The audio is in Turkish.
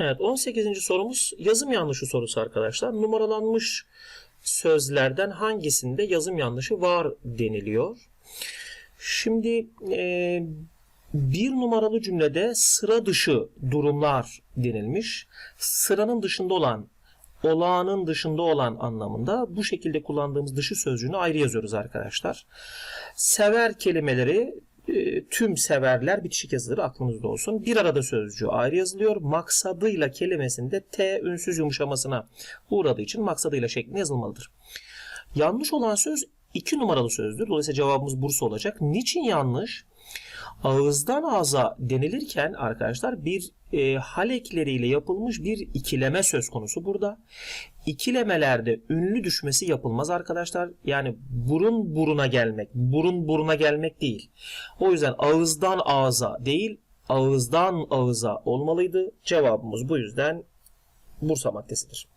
Evet 18. sorumuz yazım yanlışı sorusu arkadaşlar. Numaralanmış sözlerden hangisinde yazım yanlışı var deniliyor. Şimdi e, bir numaralı cümlede sıra dışı durumlar denilmiş. Sıranın dışında olan, olağanın dışında olan anlamında bu şekilde kullandığımız dışı sözcüğünü ayrı yazıyoruz arkadaşlar. Sever kelimeleri e, tüm severler bitişik yazılır aklınızda olsun. Bir arada sözcüğü ayrı yazılıyor. Maksadıyla kelimesinde T ünsüz yumuşamasına uğradığı için maksadıyla şeklinde yazılmalıdır. Yanlış olan söz iki numaralı sözdür. Dolayısıyla cevabımız Bursa olacak. Niçin yanlış? Ağızdan ağza denilirken arkadaşlar bir e, hal yapılmış bir ikileme söz konusu burada. İkilemelerde ünlü düşmesi yapılmaz arkadaşlar. Yani burun buruna gelmek, burun buruna gelmek değil. O yüzden ağızdan ağza değil, ağızdan ağıza olmalıydı. Cevabımız bu yüzden Bursa maddesidir.